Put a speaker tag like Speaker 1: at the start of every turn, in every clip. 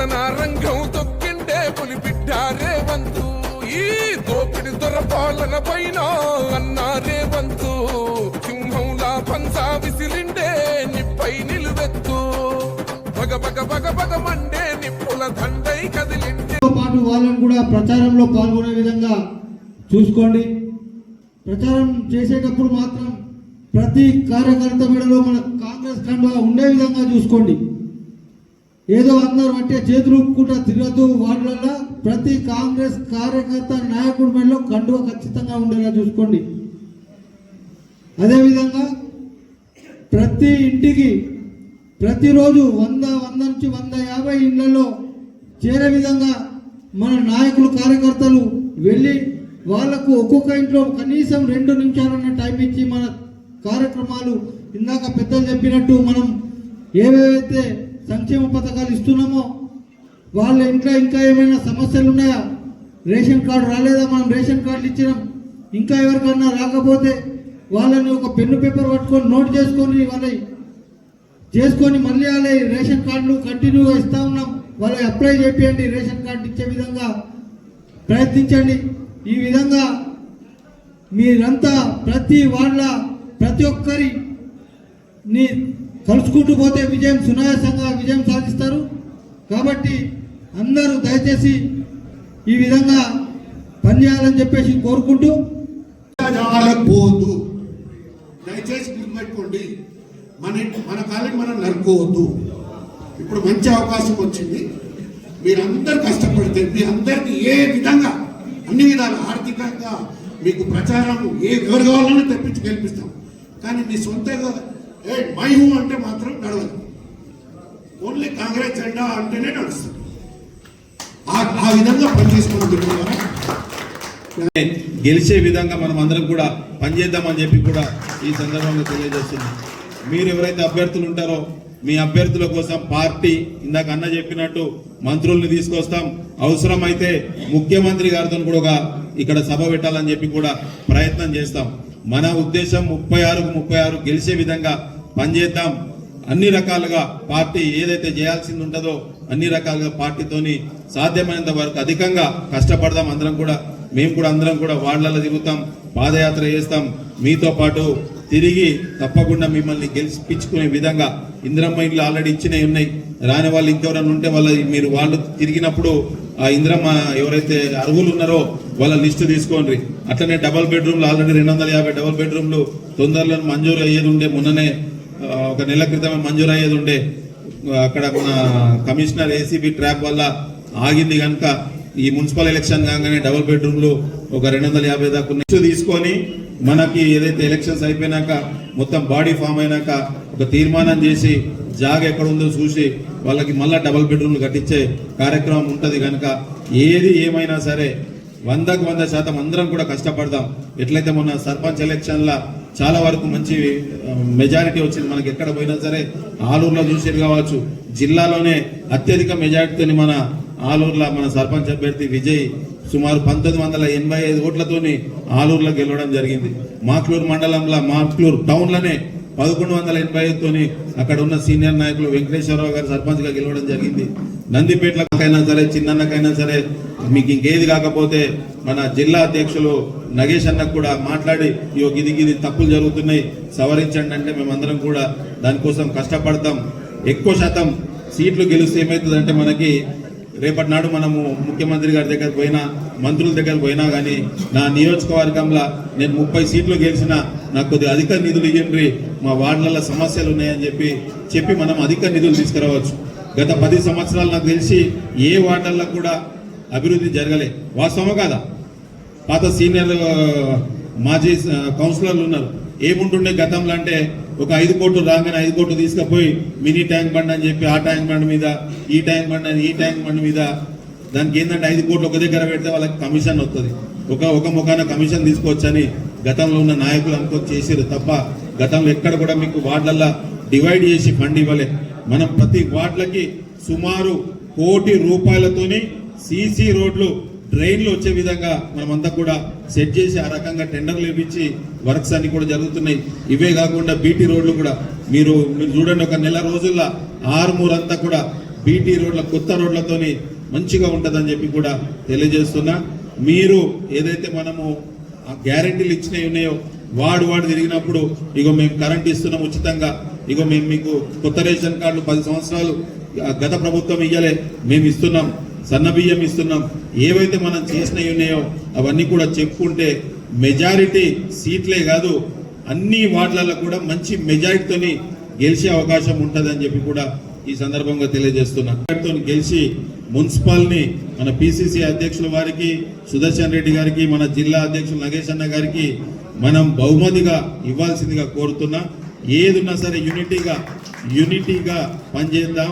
Speaker 1: కథన రంగం తొక్కిండే పులిబిడ్డ వంతు. ఈ దోపిడి దొరపాలన పైన అన్నారే వంతు. సింహంలా పంచా విసిలిండే నిప్పై నిలువెత్తు. పగ పగ పగ పగ మండే నిప్పుల దండై కదిలిండే.
Speaker 2: పాటు వాళ్ళని కూడా ప్రచారంలో పాల్గొనే విధంగా చూసుకోండి. ప్రచారం చేసేటప్పుడు మాత్రం ప్రతి కార్యకర్త మెడలో మన కాంగ్రెస్ కండ ఉండే విధంగా చూసుకోండి. ఏదో అందరూ అంటే చేతులు ఊపుకుంటా తిరగదు వాళ్ళ ప్రతి కాంగ్రెస్ కార్యకర్త నాయకుడి మెడలో కండువ ఖచ్చితంగా ఉండేలా చూసుకోండి. అదేవిధంగా ప్రతి ఇంటికి ప్రతిరోజు వంద వంద నుంచి వంద యాభై ఇళ్ళలో చేరే విధంగా మన నాయకులు కార్యకర్తలు వెళ్ళి వాళ్ళకు ఒక్కొక్క ఇంట్లో కనీసం రెండు నిమిషాలన్న టైం ఇచ్చి మన కార్యక్రమాలు ఇందాక పెద్దలు చెప్పినట్టు మనం ఏవేవైతే సంక్షేమ పథకాలు ఇస్తున్నామో? వాళ్ళ ఇంట్లో ఇంకా ఏమైనా సమస్యలు ఉన్నాయా? రేషన్ కార్డు రాలేదా? మనం రేషన్ కార్డులు ఇచ్చినాం. ఇంకా ఎవరికన్నా రాకపోతే వాళ్ళని ఒక పెన్ను పేపర్ పట్టుకొని నోట్ చేసుకొని వాళ్ళని చేసుకొని మళ్ళీ వాళ్ళ రేషన్ కార్డులు కంటిన్యూగా ఇస్తూ ఉన్నాం. వాళ్ళకి అప్లై చేపియండి రేషన్ కార్డు ఇచ్చే విధంగా ప్రయత్నించండి. ఈ విధంగా మీరంతా ప్రతి వాళ్ళ ప్రతి ఒక్కరి నీ కలుసుకుంటూ పోతే విజయం సునాయాసంగా విజయం సాధిస్తారు. కాబట్టి అందరూ దయచేసి ఈ విధంగా పనిచేయాలని చెప్పేసి కోరుకుంటూ
Speaker 3: పోదు. దయచేసి గుర్తుపెట్టుకోండి. మన మన కాలం మనం నరుకోవద్దు ఇప్పుడు మంచి అవకాశం వచ్చింది. మీరందరూ కష్టపడితే మీ అందరికీ ఏ విధంగా అన్ని విధాలు ఆర్థికంగా మీకు ప్రచారం ఏ ఎవరు కావాలన్నా తెప్పించి గెలిపిస్తాం. కానీ మీ సొంతగా ఏ మైహు అంటే మాత్రం నడవదు. ఓన్లీ కాంగ్రెస్ జెండా అంటేనే నడుస్తుంది. ఆ- విధంగా పనిచేసుకుని
Speaker 4: గెలిచే విధంగా మనం అందరం కూడా పనిచేద్దామని చెప్పి కూడా ఈ సందర్భంగా తెలియజేస్తుంది. మీరు ఎవరైతే అభ్యర్థులు ఉంటారో మీ అభ్యర్థుల కోసం పార్టీ ఇందాక అన్న చెప్పినట్టు మంత్రుల్ని తీసుకొస్తాం. అవసరమైతే ముఖ్యమంత్రి గారితో కూడా ఇక్కడ సభ పెట్టాలని చెప్పి కూడా ప్రయత్నం చేస్తాం. మన ఉద్దేశం ముప్పై ఆరుకు ముప్పై ఆరు గెలిచే విధంగా పనిచేద్దాం. అన్ని రకాలుగా పార్టీ ఏదైతే చేయాల్సింది ఉంటుందో అన్ని రకాలుగా పార్టీతోని సాధ్యమైనంత వరకు అధికంగా కష్టపడదాం. అందరం కూడా మేము కూడా అందరం కూడా వార్డులలో తిరుగుతాం పాదయాత్ర చేస్తాం. మీతో పాటు తిరిగి తప్పకుండా మిమ్మల్ని గెలిపించుకునే విధంగా ఇందిరమ్మ ఇండ్లు ఆల్రెడీ ఇచ్చినవి ఉన్నాయి. రాని వాళ్ళు ఇంకెవరైనా ఉంటే వాళ్ళ మీరు వాళ్ళు తిరిగినప్పుడు ఆ ఇందిరమ్మ ఎవరైతే అర్హులు ఉన్నారో వాళ్ళ లిస్టు తీసుకోండి. అట్లనే డబల్ బెడ్రూమ్లు ఆల్రెడీ రెండు వందల యాభై డబల్ బెడ్రూమ్లు తొందరలో మంజూరు అయ్యేది ఉండే మొన్ననే ఒక నెల క్రితమే మంజూరు అయ్యేది ఉండే అక్కడ మన కమిషనర్ ఏసీబీ ట్రాప్ వల్ల ఆగింది కనుక ఈ మున్సిపల్ ఎలక్షన్ కాగానే డబుల్ బెడ్రూమ్లు ఒక రెండు వందల యాభై దాకా తీసుకొని మనకి ఏదైతే ఎలక్షన్స్ అయిపోయినాక మొత్తం బాడీ ఫామ్ అయినాక ఒక తీర్మానం చేసి జాగ ఎక్కడ ఉందో చూసి వాళ్ళకి మళ్ళీ డబుల్ బెడ్రూమ్లు కట్టించే కార్యక్రమం ఉంటుంది కనుక ఏది ఏమైనా సరే వందకు వంద శాతం అందరం కూడా కష్టపడదాం. ఎట్లయితే మొన్న సర్పంచ్ ఎలక్షన్ల చాలా వరకు మంచి మెజారిటీ వచ్చింది. మనకి ఎక్కడ పోయినా సరే ఆలూరులో చూసేది కావచ్చు. జిల్లాలోనే అత్యధిక మెజారిటీతోని మన ఆలూరులో మన సర్పంచ్ అభ్యర్థి విజయ్ సుమారు పంతొమ్మిది వందల ఎనభై ఐదు ఓట్లతోని ఆలూరులో గెలవడం జరిగింది. మాక్లూరు మండలంలో మాక్లూరు టౌన్లోనే పదకొండు వందల ఎనభై ఐదుతోని అక్కడ ఉన్న సీనియర్ నాయకులు వెంకటేశ్వరరావు గారు సర్పంచ్గా గెలవడం జరిగింది. నందిపేటలకైనా సరే చిన్నన్నకైనా సరే మీకు ఇంకేది కాకపోతే మన జిల్లా అధ్యక్షులు నగేష్ అన్నకు కూడా మాట్లాడి ఇయో గిది గిది తప్పులు జరుగుతున్నాయి సవరించండి అంటే మేమందరం కూడా దానికోసం కష్టపడతాం. ఎక్కువ శాతం సీట్లు గెలిస్తే ఏమవుతుందంటే మనకి రేపటి నాడు మనము ముఖ్యమంత్రి గారి దగ్గర పోయినా మంత్రుల దగ్గర పోయినా కానీ నా నియోజకవర్గంలో నేను ముప్పై సీట్లు గెలిచిన నాకు కొద్దిగా అధిక నిధులు ఇవ్వండి మా వార్డులలో సమస్యలు ఉన్నాయని చెప్పి చెప్పి మనం అధిక నిధులు తీసుకురావచ్చు. గత పది సంవత్సరాలు నాకు తెలిసి ఏ వార్డులలో కూడా అభివృద్ధి జరగలే. వాస్తవమా కాదా? పాత సీనియర్ మాజీ కౌన్సిలర్లు ఉన్నారు. ఏముంటుండే గతంలో అంటే ఒక ఐదు కోట్లు రాగానే ఐదు కోట్లు తీసుకుపోయి మినీ ట్యాంక్ బండ్ అని చెప్పి ఆ ట్యాంక్ బండ్ మీద ఈ ట్యాంక్ బండ్ అని ఈ ట్యాంక్ బండ్ మీద దానికి ఏంటంటే ఐదు కోట్లు ఒక దగ్గర పెడితే వాళ్ళకి కమిషన్ వస్తుంది. ఒక ఒక ముఖాన కమిషన్ తీసుకోవచ్చని గతంలో ఉన్న నాయకులు అనుకో చేసారు తప్ప గతంలో ఎక్కడ కూడా మీకు వార్డులల్లో డివైడ్ చేసి ఫండ్ ఇవ్వలే. మనం ప్రతి వార్డులకి సుమారు కోటి రూపాయలతోని సీసీ రోడ్లు డ్రైన్లు వచ్చే విధంగా మనమంతా కూడా సెట్ చేసి ఆ రకంగా టెండర్లు ఇప్పించి వర్క్స్ అన్ని కూడా జరుగుతున్నాయి. ఇవే కాకుండా బీటీ రోడ్లు కూడా. మీరు మీరు చూడండి ఒక నెల రోజుల్లో ఆరుమూరు అంతా కూడా బీటీ రోడ్ల కొత్త రోడ్లతోని మంచిగా ఉంటుందని చెప్పి కూడా తెలియజేస్తున్నా. మీరు ఏదైతే మనము గ్యారెంటీలు ఇచ్చినవి ఉన్నాయో వాడు వాడు తిరిగినప్పుడు ఇగో మేము కరెంట్ ఇస్తున్నాం ఉచితంగా ఇగో మేము మీకు కొత్త రేషన్ కార్డులు పది సంవత్సరాలు గత ప్రభుత్వం ఇయ్యలే మేము ఇస్తున్నాం సన్న బియ్యం ఇస్తున్నాం. ఏవైతే మనం చేసినవి ఉన్నాయో అవన్నీ కూడా చెప్పుకుంటే మెజారిటీ సీట్లే కాదు అన్ని వార్డులలో కూడా మంచి మెజారిటీతోని గెలిచే అవకాశం ఉంటుందని చెప్పి కూడా ఈ సందర్భంగా తెలియజేస్తున్నా. గెలిచి మున్సిపల్ని మన పిసిసి అధ్యక్షుల వారికి సుదర్శన్ రెడ్డి గారికి మన జిల్లా అధ్యక్షులు నగేష్ అన్న గారికి మనం బహుమతిగా ఇవ్వాల్సిందిగా కోరుతున్నా. ఏదున్నా సరే యూనిటీగా యూనిటీగా పనిచేద్దాం.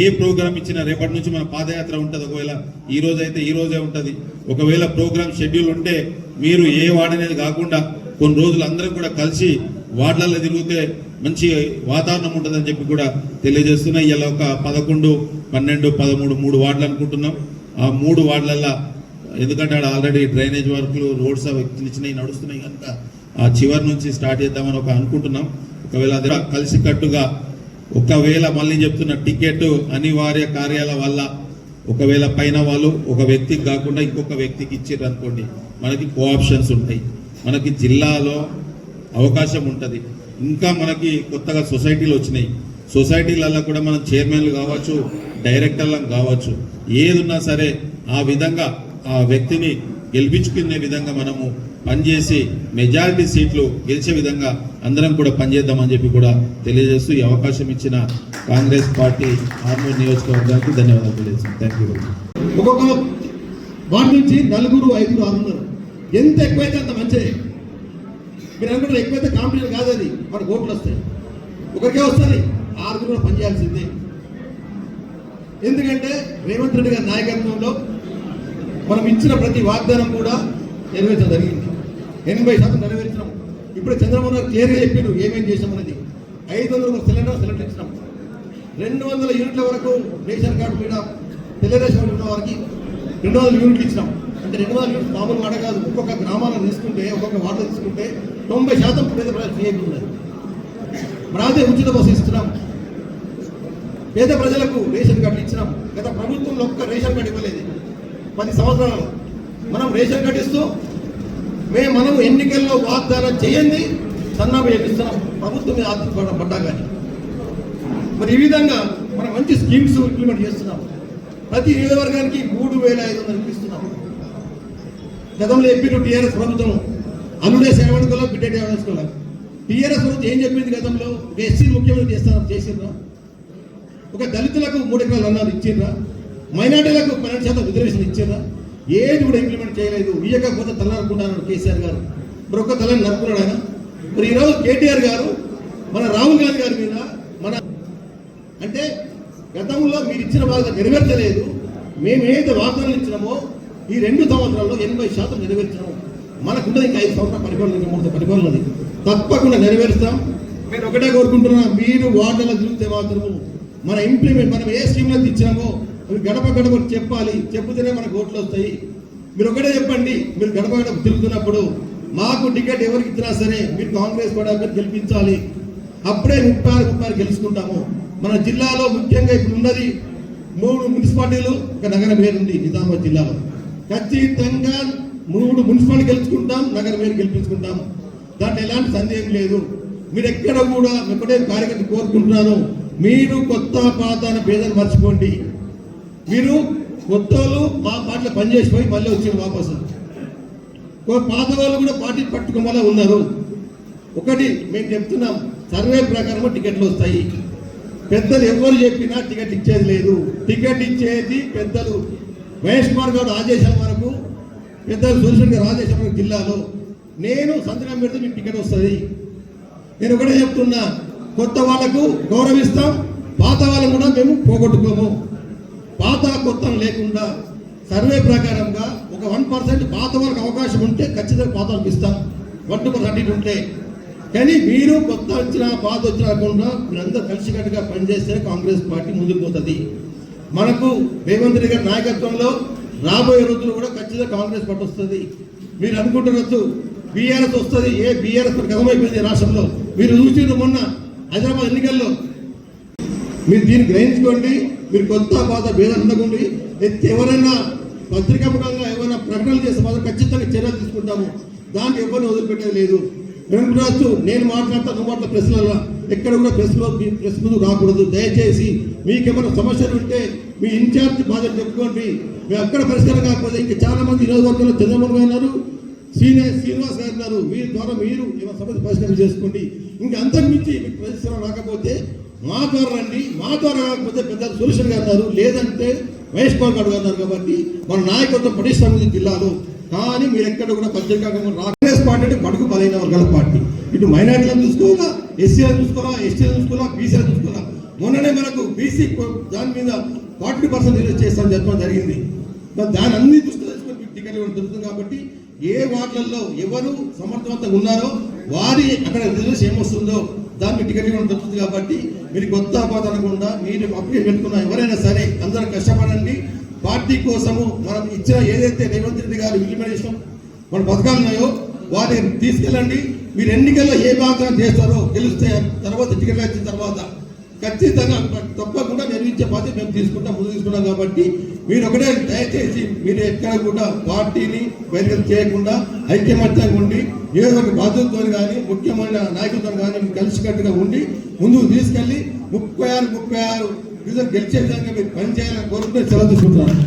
Speaker 4: ఏ ప్రోగ్రామ్ ఇచ్చినా రేపటి నుంచి మన పాదయాత్ర ఉంటుంది. ఒకవేళ ఈ రోజు అయితే ఈ రోజే ఉంటుంది. ఒకవేళ ప్రోగ్రామ్ షెడ్యూల్ ఉంటే మీరు ఏ వాడనేది కాకుండా కొన్ని రోజులు అందరం కూడా కలిసి వార్డులలో తిరిగితే మంచి వాతావరణం ఉంటుందని చెప్పి కూడా తెలియజేస్తున్నాయి. ఇలా ఒక పదకొండు పన్నెండు పదమూడు మూడు వార్డులు అనుకుంటున్నాం. ఆ మూడు వార్డులలో ఎందుకంటే ఆడ ఆల్రెడీ డ్రైనేజ్ వర్క్లు రోడ్స్ అవి చిన్న చిన్నవి నడుస్తున్నాయి కనుక ఆ చివరి నుంచి స్టార్ట్ చేద్దామని ఒక అనుకుంటున్నాం. ఒకవేళ అది కలిసి కట్టుగా ఒకవేళ మళ్ళీ చెప్తున్న టికెట్ అనివార్య కార్యాల వల్ల ఒకవేళ పైన వాళ్ళు ఒక వ్యక్తికి కాకుండా ఇంకొక వ్యక్తికి ఇచ్చారు అనుకోండి మనకి కోఆప్షన్స్ ఉంటాయి. మనకి జిల్లాలో అవకాశం ఉంటుంది. ఇంకా మనకి కొత్తగా సొసైటీలు వచ్చినాయి. సొసైటీలలో కూడా మనం చైర్మన్లు కావచ్చు డైరెక్టర్లను కావచ్చు ఏదున్నా సరే ఆ విధంగా ఆ వ్యక్తిని గెలిపించుకునే విధంగా మనము పనిచేసి మెజారిటీ సీట్లు గెలిచే విధంగా అందరం కూడా పనిచేద్దామని చెప్పి కూడా తెలియజేస్తూ ఈ అవకాశం ఇచ్చిన కాంగ్రెస్ పార్టీ ఆర్మూర్ నియోజకవర్గానికి ధన్యవాదాలు తెలియజేస్తాను థ్యాంక్ యూ
Speaker 5: ఒక్కొక్క వార్డు నుంచి నలుగురు ఐదుగురు ఆరున్నారు. ఎంత ఎక్కువైతే అంత మంచిది. మీరు అనుకుంటారు ఎక్కువైతే కాంపిటీషన్ కాదు అది. మనకు ఓట్లు వస్తాయి. ఒకరికే వస్తుంది ఆరుగురు కూడా పనిచేయాల్సిందే ఎందుకంటే రేవంత్ రెడ్డి గారి నాయకత్వంలో మనం ఇచ్చిన ప్రతి వాగ్దానం కూడా నెరవేర్చడం జరిగింది. ఎనభై శాతం నెరవేర్చినాం. ఇప్పుడు చంద్రబాబు గారు క్లియర్గా చెప్పారు ఏమేం చేసామనేది ఐదు వందల సిలిండర్ సిలిండర్ ఇచ్చినాం రెండు వందల యూనిట్ల వరకు రేషన్ కార్డు మీద తెల్ల రేషన్ కార్డు ఉన్న వారికి రెండు వందల యూనిట్లు ఇచ్చినాం. అంటే రెండు వందల మామూలు వాడ కాదు. ఒక్కొక్క గ్రామాలను తీసుకుంటే ఒక్కొక్క వార్డు తీసుకుంటే తొంభై శాతం పేద ప్రజలు ఫ్రీ అయిపోతున్నారు మన ఉచిత బస్సు ఇస్తున్నాం. పేద ప్రజలకు రేషన్ కార్డులు ఇచ్చినాం. గత ప్రభుత్వంలో ఒక్క రేషన్ కార్డు ఇవ్వలేదు. పది సంవత్సరాలు మనం రేషన్ కార్డు ఇస్తూ మేము మనం ఎన్నికల్లో వాగ్దానం చేయండి సన్నా చేపిస్తున్నాం. ప్రభుత్వం మీద పడ్డా కానీ మరి ఈ విధంగా మనం మంచి స్కీమ్స్ ఇంప్లిమెంట్ చేస్తున్నాం. ప్రతి నియోజకవర్గానికి మూడు వేల ఐదు వందలు ఇస్తున్నాం. గతంలో చెప్పిండు టీఆర్ఎస్ ప్రభుత్వం అనుడే సేవడుకోలో బిడ్డ సేవడుకోవాలి టీఆర్ఎస్ ప్రభుత్వం ఏం చెప్పింది గతంలో? ఒక ఎస్సీ ముఖ్యమంత్రి చేస్తారు చేసిండ్రా. ఒక దళితులకు మూడు ఎకరాలు అన్నారు ఇచ్చిండ్రా. మైనార్టీలకు పన్నెండు శాతం రిజర్వేషన్ ఇచ్చిండ్రా. ఏది కూడా ఇంప్లిమెంట్ చేయలేదు. ఇయ్యకపోతే తల నరుకున్నాడు కేసీఆర్ గారు. మరి ఒక్క తలని నరుకున్నాడు ఆయన. మరి ఈరోజు కేటీఆర్ గారు మన రాహుల్ గాంధీ గారి మీద మన అంటే గతంలో మీరు ఇచ్చిన వాగ్దానం నెరవేర్చలేదు. మేము ఏదైతే వాగ్దానాలు ఇచ్చినామో ఈ రెండు సంవత్సరాల్లో ఎనభై శాతం నెరవేర్చాము మనకుంటుంది. ఇంకా ఐదు సంవత్సరాలు పరిపాలన ఇంకా మూడు పరిపాలనది తప్పకుండా నెరవేరుస్తాం. నేను ఒకటే కోరుకుంటున్నా మీరు వార్డుల చూస్తే మాత్రము మన ఇంప్లిమెంట్ మనం ఏ స్కీమ్లో ఇచ్చినామో అవి గడప గడప చెప్పాలి. చెప్తేనే మనకు ఓట్లు వస్తాయి. మీరు ఒకటే చెప్పండి మీరు గడప గడప తిరుగుతున్నప్పుడు మాకు టికెట్ ఎవరికి ఇచ్చినా సరే మీరు కాంగ్రెస్ కూడా మీరు గెలిపించాలి. అప్పుడే ముప్పై ఆరు ముప్పై ఆరు గెలుచుకుంటాము. మన జిల్లాలో ముఖ్యంగా ఇప్పుడు ఉన్నది మూడు మున్సిపాలిటీలు ఒక నగరం పేరుంది ఉంది నిజామాబాద్ జిల్లాలో. ఖచ్చితంగా మూడు మున్సిపాలిటీ గెలుచుకుంటాం నగర మేయర్ గెలిపించుకుంటాం. దాంట్లో ఎలాంటి సందేహం లేదు. మీరు ఎక్కడ కూడా ఒకటే కార్యకర్త కోరుకుంటున్నాను మీరు కొత్త పాత అనే భేదాన్ని మర్చిపోండి. మీరు కొత్త వాళ్ళు మా పార్టీలో పనిచేసిపోయి మళ్ళీ వచ్చారు వాపసు. పాత వాళ్ళు కూడా పార్టీ పట్టుకోమలా ఉన్నారు. ఒకటి మేము చెప్తున్నాం సర్వే ప్రకారం టికెట్లు వస్తాయి. పెద్దలు ఎవరు చెప్పినా టికెట్ ఇచ్చేది లేదు. టికెట్ ఇచ్చేది పెద్దలు. మహేష్ కుమార్ గారు ఆదేశాల వరకు పెద్దలు సురేషన్ గారు వరకు జిల్లాలో నేను సంతకం పెడితే మీకు టికెట్ వస్తుంది. నేను ఒకటే చెప్తున్నా కొత్త వాళ్ళకు గౌరవిస్తాం పాత వాళ్ళని కూడా మేము పోగొట్టుకోము. పాత కొత్త లేకుండా సర్వే ప్రకారంగా ఒక వన్ పర్సెంట్ పాత వాళ్ళకి అవకాశం ఉంటే ఖచ్చితంగా పాత వాళ్ళకి ఇస్తాం. వన్ టూ పర్సెంట్ ఉంటే. కానీ మీరు కొత్త వచ్చినా పాత వచ్చినా కాకుండా మీరందరూ కలిసికట్టుగా పనిచేస్తే కాంగ్రెస్ పార్టీ ముందుకు పోతుంది. మనకు రేవంత్ రెడ్డి గారి నాయకత్వంలో రాబోయే రోజులు కూడా ఖచ్చితంగా కాంగ్రెస్ పార్టీ వస్తుంది. మీరు అనుకుంటున్నట్టు బీఆర్ఎస్ వస్తుంది. ఏ బీఆర్ఎస్ గతమైపోయింది రాష్ట్రంలో? మీరు చూసిన మొన్న హైదరాబాద్ ఎన్నికల్లో. మీరు దీన్ని గ్రహించుకోండి. మీరు కొత్త బాధ భేదాలు ఉండకండి. ఎత్తి ఎవరైనా పత్రికాముఖంగా ఏమైనా ప్రకటనలు చేస్తే మాత్రం ఖచ్చితంగా చర్యలు తీసుకుంటాము. దాన్ని ఎవరిని వదిలిపెట్టేది లేదు. వెంకటరాజు నేను మాట్లాడతా నువ్వు మాట్లాడ ప్రశ్నల ఎక్కడ కూడా ప్రెస్లో మీ ముందు రాకూడదు. దయచేసి మీకేమైనా సమస్యలు ఉంటే మీ ఇన్ఛార్జ్ బాధ్యత చెప్పుకోండి. మేము అక్కడ పరిష్కారం కాకపోతే ఇంకా చాలా మంది వర్గంలో చంద్రబాబు గారు ఉన్నారు సీనియర్ శ్రీనివాస్ గారు ఉన్నారు. వీరి ద్వారా మీరు ఏమైనా సమస్య పరిష్కారం చేసుకోండి. ఇంకా అంతకుమించి మీకు ప్రశ్న రాకపోతే మా ద్వారా రండి. మా ద్వారా కాకపోతే పెద్ద సురేషన్ గారు ఉన్నారు. లేదంటే మహేష్ కుమార్ గారు ఉన్నారు కాబట్టి మన నాయకత్వం పటిష్టం జిల్లాలో. కానీ మీరు ఎక్కడ కూడా పత్రికా రా పార్టీ అంటే బడుగు పదహైదు వర్గాల పార్టీ. ఇటు మైనార్టీలను చూసుకోవాలా? ఎస్సీలను చూసుకోవాలా? ఎస్టీలను చూసుకోవాలా? బీసీలను చూసుకోవాలా? మొన్ననే మనకు బీసీ దాని మీద ఫార్టీ పర్సెంట్ రిలీజ్ చేస్తామని చెప్పడం జరిగింది. మరి దాని అన్ని దృష్టి తెచ్చుకొని టికెట్ ఇవ్వడం జరుగుతుంది కాబట్టి ఏ వార్డులలో ఎవరు సమర్థవంతంగా ఉన్నారో వారి అక్కడ రిజల్ట్స్ ఏమొస్తుందో దాన్ని టికెట్ ఇవ్వడం జరుగుతుంది కాబట్టి మీరు కొత్త అపాధ అనకుండా మీరు అప్లికేషన్ పెట్టుకున్న ఎవరైనా సరే అందరం కష్టపడండి. పార్టీ కోసము మనం ఇచ్చిన ఏదైతే రేవంత్ రెడ్డి గారు ఇంప్లిమెంటేషన్ మన పథకాలు ఉన్నాయో వాటిని తీసుకెళ్ళండి. మీరు ఎన్నికల్లో ఏ బాధ్యత చేస్తారో గెలిస్తే తర్వాత టికెట్ వచ్చిన తర్వాత ఖచ్చితంగా తప్పకుండా నిర్మించే బాధ్యత మేము తీసుకుంటాం ముందు తీసుకుంటాం కాబట్టి మీరు ఒకటే దయచేసి మీరు ఎక్కడ కూడా పార్టీని బహిర్గతం చేయకుండా ఐక్యమత్యంగా ఉండి ఏదో ఒక బాధ్యతతో కానీ ముఖ్యమైన నాయకులతో కానీ కలిసికట్టుగా ఉండి ముందుకు తీసుకెళ్ళి ముప్పై ఆరు ముప్పై ఆరు గెలిచే విధంగా మీరు పనిచేయాలని కోరుకుంటే సెలవు తీసుకుంటున్నాను.